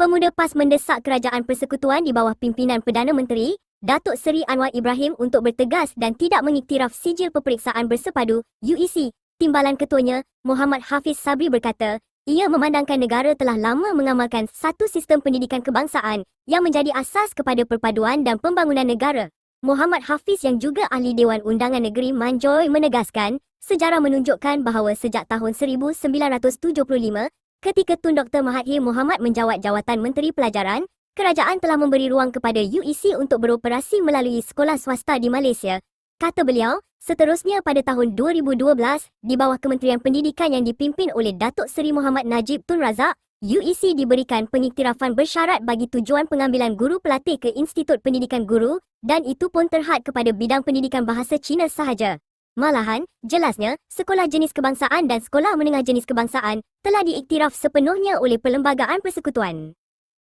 Pemuda PAS mendesak Kerajaan Persekutuan di bawah pimpinan Perdana Menteri, Datuk Seri Anwar Ibrahim untuk bertegas dan tidak mengiktiraf sijil peperiksaan bersepadu UEC. Timbalan Ketuanya, Muhammad Hafiz Sabri berkata, ia memandangkan negara telah lama mengamalkan satu sistem pendidikan kebangsaan yang menjadi asas kepada perpaduan dan pembangunan negara. Muhammad Hafiz yang juga ahli Dewan Undangan Negeri Manjoy menegaskan, sejarah menunjukkan bahawa sejak tahun 1975, ketika Tun Dr. Mahathir Mohamad menjawat jawatan Menteri Pelajaran, kerajaan telah memberi ruang kepada UEC untuk beroperasi melalui sekolah swasta di Malaysia. Kata beliau, seterusnya pada tahun 2012, di bawah Kementerian Pendidikan yang dipimpin oleh Datuk Seri Muhammad Najib Tun Razak, UEC diberikan pengiktirafan bersyarat bagi tujuan pengambilan guru pelatih ke Institut Pendidikan Guru dan itu pun terhad kepada bidang pendidikan bahasa Cina sahaja. Malahan, jelasnya, sekolah jenis kebangsaan dan sekolah menengah jenis kebangsaan telah diiktiraf sepenuhnya oleh Perlembagaan Persekutuan.